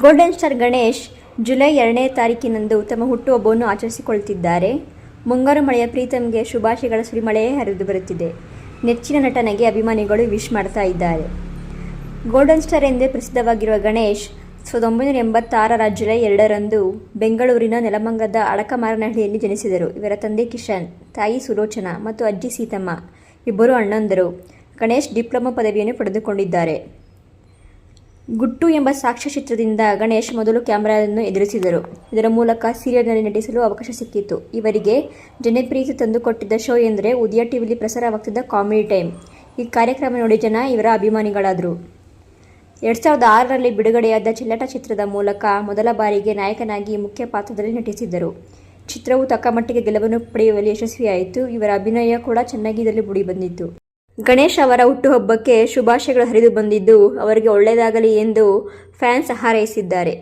Golden star Ganesh July ಎರಡನೇ ತಾರೀಕಿನಂದು ತಮ್ಮ ಹುಟ್ಟುಹಬ್ಬವನ್ನು ಆಚರಿಸಿಕೊಳ್ತಿದ್ದಾರೆ ಮುಂಗಾರು ಮಳೆಯ ಪ್ರೀತಮ್ಗೆ ಶುಭಾಶಯಗಳ ಸುರಿಮಳೆಯೇ ಹರಿದು ಬರುತ್ತಿದೆ. ನೆಚ್ಚಿನ ನಟನೆಗೆ ಅಭಿಮಾನಿಗಳು ವಿಶ್ ಮಾಡ್ತಾ ಇದ್ದಾರೆ. ಗೋಲ್ಡನ್ ಸ್ಟಾರ್ ಎಂದೇ ಪ್ರಸಿದ್ಧವಾಗಿರುವ ಗಣೇಶ್ ಸಾವಿರದ ಒಂಬೈನೂರ ಎಂಬತ್ತಾರರ ಜುಲೈ ಎರಡರಂದು ಬೆಂಗಳೂರಿನ ನೆಲಮಂಗದ ಅಳಕಮಾರನಹಳ್ಳಿಯಲ್ಲಿ ಜನಿಸಿದರು. ಇವರ ತಂದೆ ಕಿಶನ್, ತಾಯಿ ಸುಲೋಚನಾ ಮತ್ತು ಅಜ್ಜಿ ಸೀತಮ್ಮ, ಇಬ್ಬರು ಅಣ್ಣಂದರು. ಗಣೇಶ್ ಡಿಪ್ಲೊಮಾ ಪದವಿಯನ್ನು ಪಡೆದುಕೊಂಡಿದ್ದಾರೆ. ಗುಟ್ಟು ಎಂಬ ಸಾಕ್ಷ್ಯಚಿತ್ರದಿಂದ ಗಣೇಶ್ ಮೊದಲು ಕ್ಯಾಮೆರಾವನ್ನು ಎದುರಿಸಿದರು. ಇದರ ಮೂಲಕ ಸೀರಿಯಲ್ನಲ್ಲಿ ನಟಿಸಲು ಅವಕಾಶ ಸಿಕ್ಕಿತು ಇವರಿಗೆ ಜನಪ್ರಿಯತೆ ತಂದುಕೊಟ್ಟಿದ್ದ ಶೋ ಎಂದರೆ ಉದಯ ಟಿವಿಲಿ ಪ್ರಸಾರವಾಗ್ತಿದ್ದ ಕಾಮಿಡಿ ಟೈಮ್. ಈ ಕಾರ್ಯಕ್ರಮ ನೋಡಿ ಜನ ಇವರ ಅಭಿಮಾನಿಗಳಾದರು. ಎರಡು ಸಾವಿರದ ಆರರಲ್ಲಿ ಬಿಡುಗಡೆಯಾದ ಚಿಲ್ಲಟ ಚಿತ್ರದ ಮೂಲಕ ಮೊದಲ ಬಾರಿಗೆ ನಾಯಕನಾಗಿ ಮುಖ್ಯ ಪಾತ್ರದಲ್ಲಿ ನಟಿಸಿದ್ದರು. ಚಿತ್ರವು ತಕ್ಕಮಟ್ಟಿಗೆ ಗೆಲುವನ್ನು ಪಡೆಯುವಲ್ಲಿ ಯಶಸ್ವಿಯಾಯಿತು. ಇವರ ಅಭಿನಯ ಕೂಡ ಚೆನ್ನಾಗಿ ಇದರಲ್ಲಿ ಮೂಡಿ ಬಂದಿತ್ತು. ಗಣೇಶ್ ಅವರ ಹುಟ್ಟುಹಬ್ಬಕ್ಕೆ ಶುಭಾಶಯಗಳು ಹರಿದು ಬಂದಿದ್ದು ಅವರಿಗೆ ಒಳ್ಳೆಯದಾಗಲಿ ಎಂದು ಫ್ಯಾನ್ಸ್ ಹಾರೈಸಿದ್ದಾರೆ.